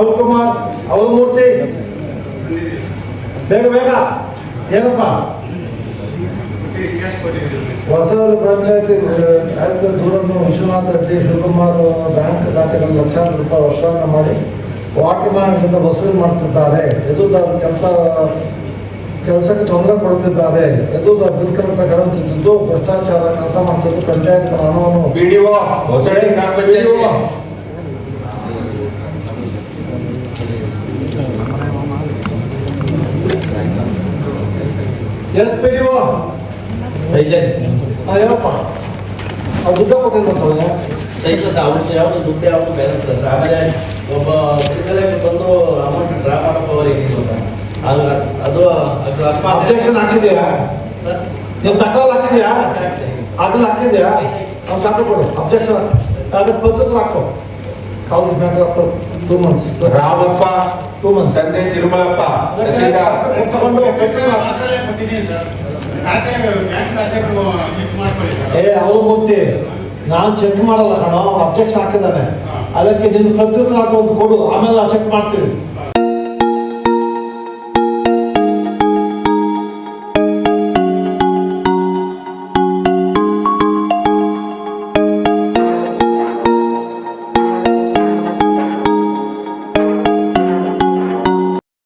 ಅವಲ್ ಕುಮಾರ್ ಮೂರ್ತಿ ಬೇಗ ಬೇಗ. ಏನಪ್ಪ? ಹೊಸ ಪಂಚಾಯತಿ ಆಯುಕ್ತ ದೂರನ್ನು ವಿಶ್ವನಾಥ್ ರೆಡ್ಡಿ ಶಿವಕುಮಾರ್ ಬ್ಯಾಂಕ್ ಖಾತೆಗಳ ಲಕ್ಷಾಂತರ ರೂಪಾಯಿ ವರ್ಷವನ್ನು ಮಾಡಿ ವಾಟರ್ ಮ್ಯಾನ್ಗಳಿಂದ ವಸೂಲಿ ಮಾಡ್ತಿದ್ದಾರೆ. ಎದುರುದಾರ ಕೆಲಸ ಕೆಲಸಕ್ಕೆ ತೊಂದರೆ ಕೊಡುತ್ತಿದ್ದಾರೆ. ಎದುರುದಾರ ಬಿಲ್ಕರ ಪ್ರಕರಣ ತಿದ್ದು ಭ್ರಷ್ಟಾಚಾರ ಕೆಲಸ ಮಾಡ್ತಿದ್ದು ಪಂಚಾಯತ್ ಹಣವನ್ನು ಎಸ್ ಪಿ ಡಿ ಹೇಳಪ್ಪ ಅದು ದುಡ್ಡ ಕೊಟ್ಟಿಲ್ಲ ಸೈಕಲ್ ಅವ್ರಿಗೆ ಯಾವುದು ದುಡ್ಡು ಯಾವುದು ಬ್ಯಾಲೆನ್ಸ್ ಇಲ್ಲ ಸರ್ ಆಮೇಲೆ ಒಬ್ಬ ಮೆಡಿಕಲ್ ಬಂದು ಅಮೌಂಟ್ ಡ್ರಾ ಮಾಡಕ್ಕೆ ಅವರಿಗೆ ಇಲ್ಲ ಸರ್ ಅದು ಅದು ಅಬ್ಜೆಕ್ಷನ್ ಹಾಕಿದ್ಯಾ ಸರ್ ನೀವು ತಕರಾರು ಹಾಕಿದ್ಯಾ ಆಗಲ್ಲ ಹಾಕಿದ್ಯಾ ಅವ್ನು ಸಾಕು ಕೊಡು ಅಬ್ಜೆಕ್ಷನ್ ಅದಕ್ಕೆ ಪತ್ರ ಹಾಕು college matter of two months Ramappa two months ತಂದೆ ತಿರುಮಲಪ್ಪ. ಏ ಅವ್ರು ಮೂರ್ತಿ ನಾನು ಚೆಕ್ ಮಾಡಲ್ಲ ಕಣ ಅವ್ರು ಅಬ್ಜೆಕ್ಷನ್ ಹಾಕಿದ್ದಾನೆ ಅದಕ್ಕೆ ನಿನ್ನ ಪ್ರತ್ಯುತ್ತರ ಒಂದು ಕೊಡು ಆಮೇಲೆ ಚೆಕ್ ಮಾಡ್ತೀವಿ.